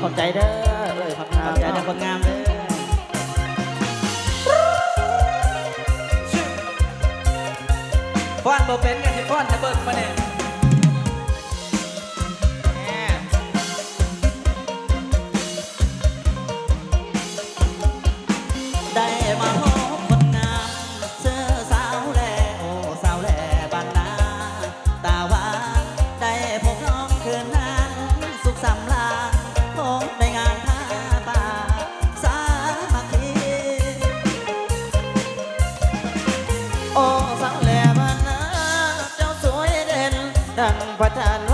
ขอบใจเด้อเลยขอบขอใจเด้อคนงามเด้อฟ้อนบ่เป็นกันที่ฟ้อนจะเบิกมาเนี่ย ดังพระจัน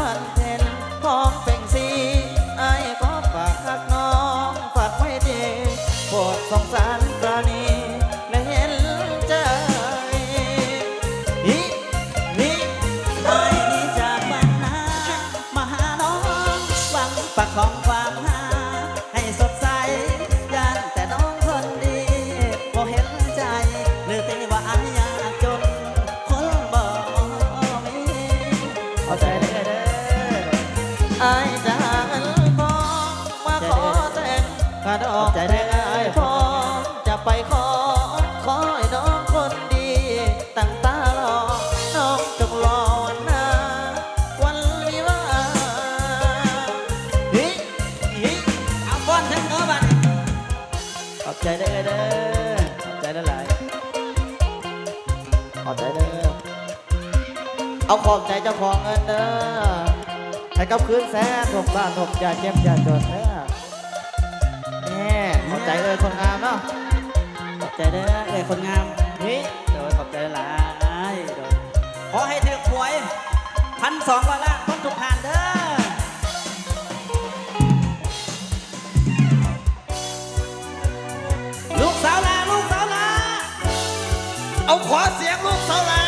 เอาขอบใจเจ้าของเงินเด้อให้กับคืนแสนถกบ้านถกอย่าเจ็บอย่าจนเด้อนี่ขอบใจเอ้ยคนงามเนาะขอบใจเด้อเอ้ยคนงามนี่เดี๋ยขอบใจหลายโดี๋ยขอให้เธอหวยพันสองร้อล้านคนทุกทานเด้อลูกสาวลาลูกสาวลาเอาขอเสียงลูกสาวลา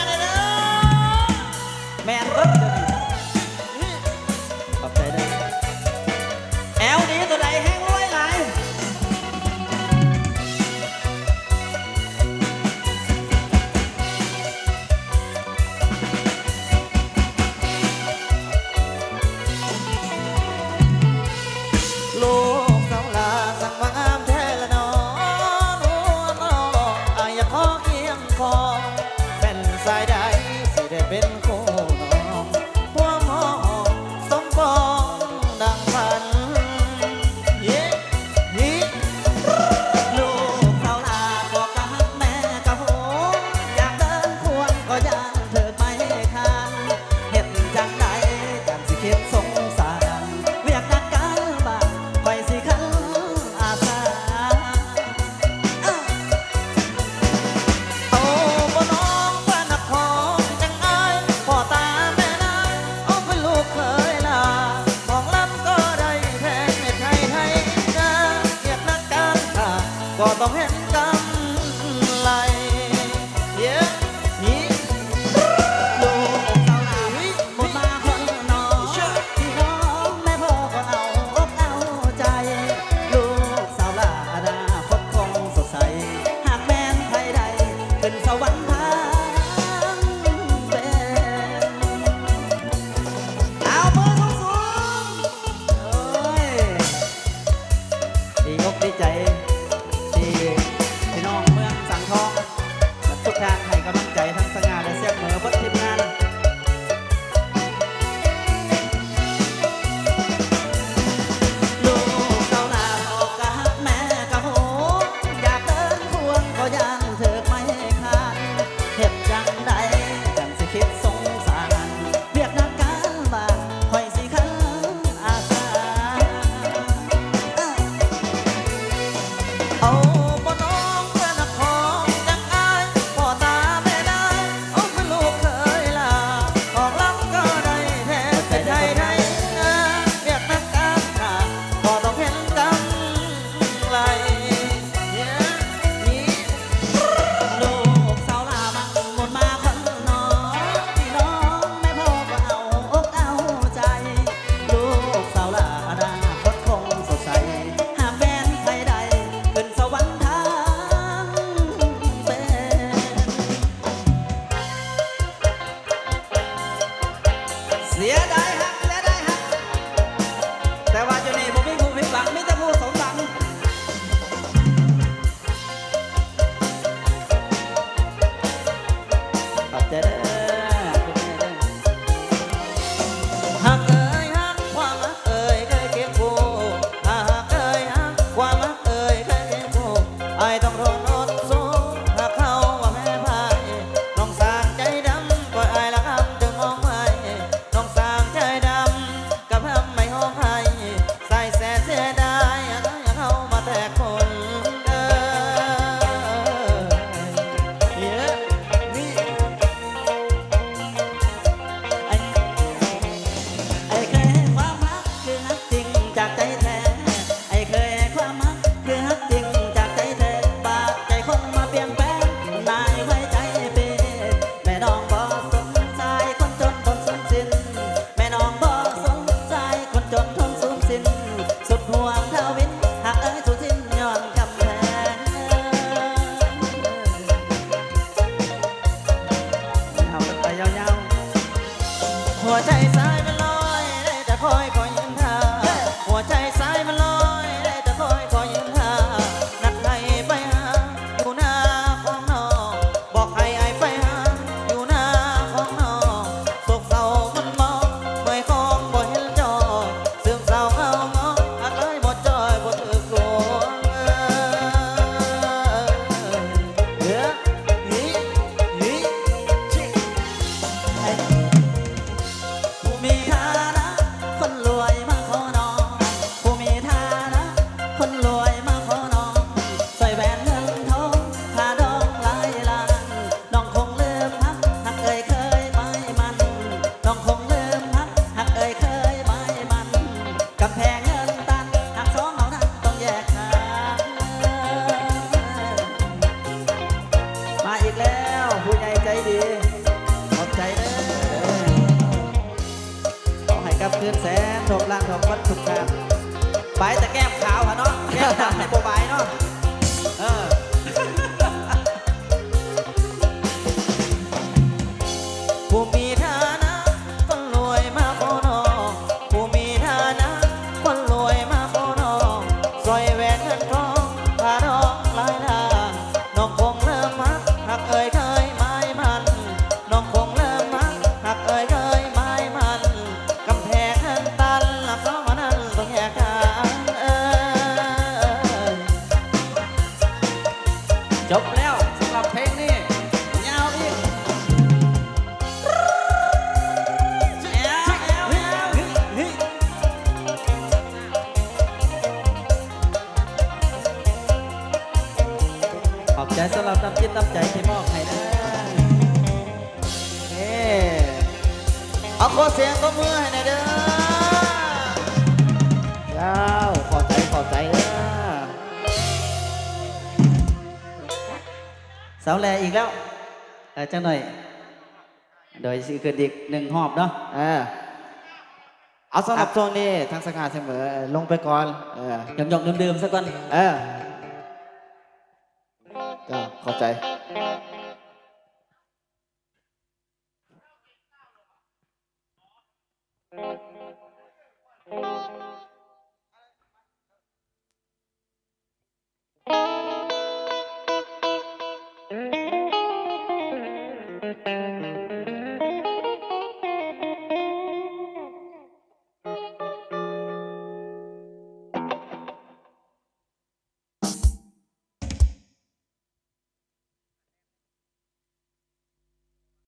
ญ่ใจดีขอบใจเด้อขอให้กับเพื่อนแสนโชคลาภทองวัดสุขภาพไปแต่แก้มขาวฮะเนาะแก้มดำให้โบายเนาะ จบแล้วสำหรับเพลงนี้ยาวอีกแอวแอวแอวขอบใจสำหรับน้ำจิตน้ำใจที่มอบให้นะเอเอาขอเสียงก็มือให้หน่อยเด้อ สาวแลอีกแล้วเอจังหน่อย โดยสิเกิดอีกหนึ่งหอบเนาะเออเอาสำหรับช่วงนี้ทางสกาเสมอลงไปก่อน เออหยอกๆดื่มๆสักก่อน เออจ้เข้าใจ